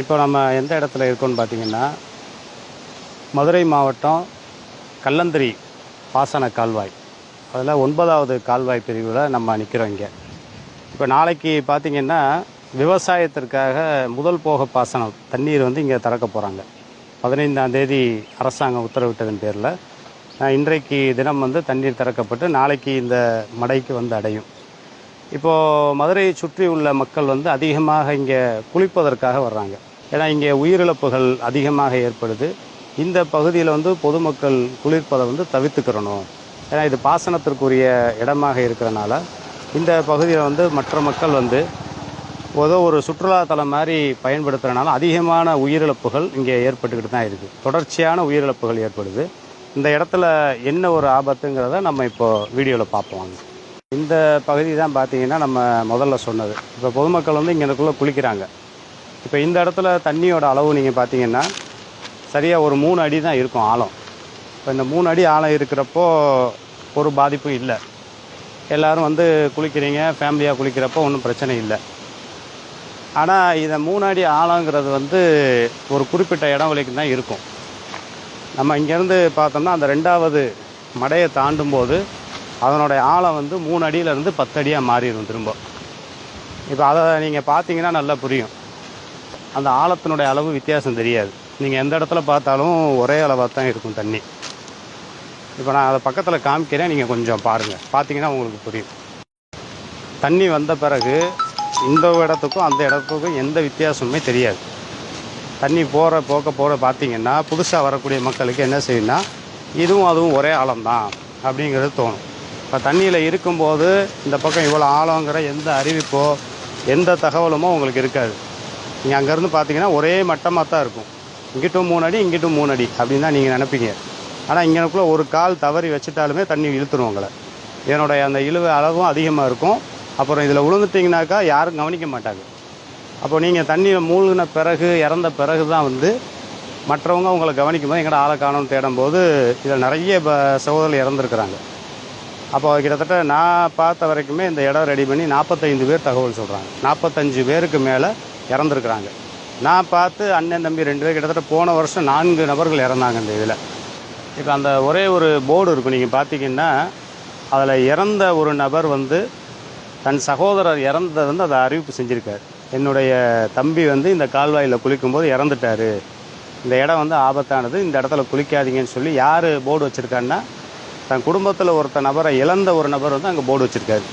இப்போ நம்ம எந்த இடத்துல இருக்கோம்னு பார்த்திங்கன்னா மதுரை மாவட்டம் கல்லந்திரி பாசன கால்வாய். அதில் ஒன்பதாவது கால்வாய் பிரிவில் நம்ம நிற்கிறோம் இங்கே. இப்போ நாளைக்கு பார்த்தீங்கன்னா விவசாயத்திற்காக முதல் போக பாசனம் தண்ணீர் வந்து இங்கே திறக்க போகிறாங்க. பதினைந்தாம் தேதி அரசாங்கம் உத்தரவிட்டதன் பேரில் இன்றைக்கு தினம் வந்து தண்ணீர் திறக்கப்பட்டு நாளைக்கு இந்த மடைக்கு வந்து அடையும். இப்போது மதுரையை சுற்றி உள்ள மக்கள் வந்து அதிகமாக இங்கே குளிப்பதற்காக வர்றாங்க. ஏன்னா இங்கே உயிரிழப்புகள் அதிகமாக ஏற்படுது. இந்த பகுதியில் வந்து பொதுமக்கள் குளிர்ப்பதை வந்து தவிர்த்துக்கிறணும். ஏன்னா இது பாசனத்திற்குரிய இடமாக இருக்கிறனால இந்த பகுதியில் வந்து மற்ற மக்கள் வந்து ஏதோ ஒரு சுற்றுலாத்தலம் மாதிரி பயன்படுத்துகிறனால அதிகமான உயிரிழப்புகள் இங்கே ஏற்பட்டுக்கிட்டு தான் இருக்குது தொடர்ச்சியான உயிரிழப்புகள் ஏற்படுது. இந்த இடத்துல என்ன ஒரு ஆபத்துங்கிறத நம்ம இப்போ வீடியோவில் பார்ப்போம். இந்த பகுதி தான் பார்த்தீங்கன்னா நம்ம முதல்ல சொன்னது. இப்போ பொதுமக்கள் வந்து இங்கே இதுக்குள்ளே குளிக்கிறாங்க. இப்போ இந்த இடத்துல தண்ணியோட அளவு நீங்கள் பார்த்தீங்கன்னா சரியாக ஒரு மூணு அடி தான் இருக்கும் ஆழம். இப்போ இந்த மூணு அடி ஆழம் இருக்கிறப்போ ஒரு பாதிப்பும் இல்லை. எல்லோரும் வந்து குளிக்கிறீங்க ஃபேமிலியாக குளிக்கிறப்போ ஒன்றும் பிரச்சனை இல்லை. ஆனால் இதை மூணு அடி ஆழங்கிறது வந்து ஒரு குறிப்பிட்ட இடம் வரைக்கும் தான் இருக்கும். நம்ம இங்கேருந்து பார்த்தோம்னா அந்த ரெண்டாவது மடையை தாண்டும் போது அதனுடைய ஆழம் வந்து மூணு அடியிலேருந்து பத்து அடியாக மாறிடும் திரும்ப. இப்போ அதை நீங்கள் பார்த்தீங்கன்னா நல்லா புரியும். அந்த ஆழத்தினுடைய அளவு வித்தியாசம் தெரியாது. நீங்கள் எந்த இடத்துல பார்த்தாலும் ஒரே அளவாக தான் இருக்கும் தண்ணி. இப்போ நான் அதை பக்கத்தில் காமிக்கிறேன் நீங்கள் கொஞ்சம் பாருங்கள் பார்த்தீங்கன்னா உங்களுக்கு புரியும். தண்ணி வந்த பிறகு இந்த இடத்துக்கும் அந்த இடத்துக்கும் எந்த வித்தியாசமுமே தெரியாது. தண்ணி போகிற போக்க போகிற பார்த்தீங்கன்னா புதுசாக வரக்கூடிய மக்களுக்கு என்ன செய்யும்னா இதுவும் அதுவும் ஒரே ஆழம்தான் அப்படிங்கிறது தோணும். இப்போ தண்ணியில் இருக்கும்போது இந்த பக்கம் இவ்வளோ ஆழங்கிற எந்த அறிவிப்போ எந்த தகவலுமோ உங்களுக்கு இருக்காது. நீங்கள் அங்கேருந்து பார்த்தீங்கன்னா ஒரே மட்டமாக தான் இருக்கும். இங்கிட்டும் மூணு அடி இங்கிட்டும் மூணு அடி அப்படின்னு தான் நீங்கள் நினைப்பீங்க. ஆனால் இங்கனக்குள்ளே ஒரு கால் தவறி வச்சுட்டாலுமே தண்ணி இழுத்துரும் உங்களை. இதனுடைய அந்த இழுவ அளவும் அதிகமாக இருக்கும். அப்புறம் இதில் விழுந்துட்டிங்கனாக்கா யாரும் கவனிக்க மாட்டாங்க. அப்போ நீங்கள் தண்ணியில் மூழ்கின பிறகு இறந்த பிறகு தான் வந்து மற்றவங்க உங்களை கவனிக்கும் போது எங்கடா ஆளை காணும்னு தேடும்போது இதில் நிறைய ப சகோதரர்கள் இறந்துருக்குறாங்க. அப்போ கிட்டத்தட்ட நான் பார்த்த வரைக்குமே இந்த இடம் ரெடி பண்ணி நாற்பத்தைந்து பேர் தகவல் சொல்கிறாங்க நாற்பத்தஞ்சு பேருக்கு மேலே இறந்துருக்குறாங்க. நான் பார்த்து அண்ணன் தம்பி ரெண்டு பேர் கிட்டத்தட்ட போன வருஷம் நான்கு நபர்கள் இறந்தாங்க இந்த இதில். இப்போ அந்த ஒரே ஒரு போர்டு இருக்கும் நீங்கள் பார்த்தீங்கன்னா அதில் இறந்த ஒரு நபர் வந்து தன் சகோதரர் இறந்ததை வந்து அதை அறிவிப்பு செஞ்சுருக்கார். என்னுடைய தம்பி வந்து இந்த கால்வாயில் குளிக்கும்போது இறந்துட்டாரு. இந்த இடம் வந்து ஆபத்தானது இந்த இடத்துல குளிக்காதீங்கன்னு சொல்லி யார் போர்டு வச்சுருக்காருன்னா தன் குடும்பத்தில் ஒருத்த நபரை இழந்த ஒரு நபர் வந்து அங்கே போர்டு வச்சுருக்காரு.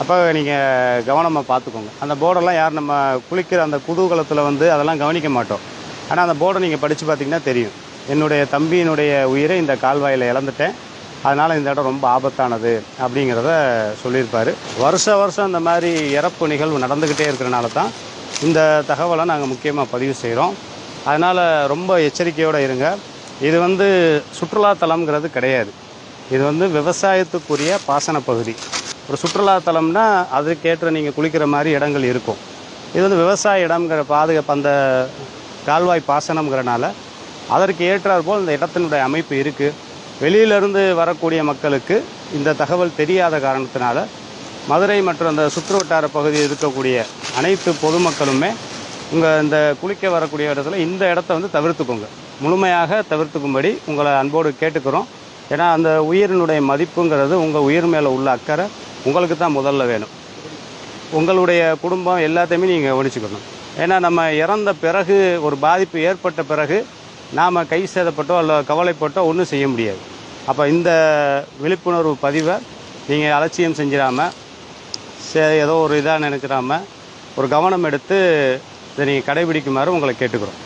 அப்போ நீங்கள் கவனமாக பார்த்துக்கோங்க அந்த போர்டெல்லாம் யார் நம்ம குளிக்கிற அந்த குதூகலத்தில் வந்து அதெல்லாம் கவனிக்க மாட்டோம். ஆனால் அந்த போர்டை நீங்கள் படித்து பார்த்தீங்கன்னா தெரியும். என்னுடைய தம்பியினுடைய உயிரை இந்த கால்வாயில் இழந்துட்டேன். அதனால் இந்த இடம் ரொம்ப ஆபத்தானது அப்படிங்கிறத சொல்லியிருப்பார். வருஷ வருஷம் இந்த மாதிரி இறப்பு நிகழ்வு நடந்துக்கிட்டே இருக்கிறனால தான் இந்த தகவலை நாங்கள் முக்கியமாக பதிவு செய்கிறோம் அதனால் ரொம்ப எச்சரிக்கையோடு இருங்க. இது வந்து சுற்றுலாத்தலம்ங்கிறது கிடையாது. இது வந்து விவசாயத்துக்குரிய பாசன பகுதி. ஒரு சுற்றுலாத்தலம்னா அதுக்கேற்ற நீங்கள் குளிக்கிற மாதிரி இடங்கள் இருக்கும். இது வந்து விவசாய இடம்ங்கிற பாதுகாப்பு அந்த கால்வாய் பாசனம்ங்கிறனால அதற்கு ஏற்றாற் போல் இந்த இடத்தினுடைய அமைப்பு இருக்குது வெளியிலிருந்து வரக்கூடிய மக்களுக்கு இந்த தகவல் தெரியாத காரணத்தினால மதுரை மற்றும் அந்த சுற்று வட்டார பகுதியில் இருக்கக்கூடிய அனைத்து பொதுமக்களுமே உங்கள் இந்த குளிக்க வரக்கூடிய இடத்துல இந்த இடத்த வந்து தவிர்த்துக்கோங்க. முழுமையாக தவிர்த்துக்கும்படி உங்களை அன்போடு கேட்டுக்கிறோம். ஏன்னா அந்த உயிரினுடைய மதிப்புங்கிறது உங்கள் உயிர் மேலே உள்ள அக்கறை உங்களுக்கு தான் முதல்ல வேணும். உங்களுடைய குடும்பம் எல்லாத்தையுமே நீங்கள் கவனிச்சுக்கணும் ஏன்னா நம்ம இறந்த பிறகு ஒரு பாதிப்பு ஏற்பட்ட பிறகு நாம் கை சேதப்பட்டோ அல்ல கவலைப்பட்டோ ஒன்றும் செய்ய முடியாது. அப்போ இந்த விழிப்புணர்வு பதிவை நீங்கள் அலட்சியம் செஞ்சிடாமல் சரி ஏதோ ஒரு இதாக நினச்சிடாமல் ஒரு கவனம் எடுத்து இதை நீங்கள் கடைபிடிக்குமாறு உங்களை கேட்டுக்கிறோம்.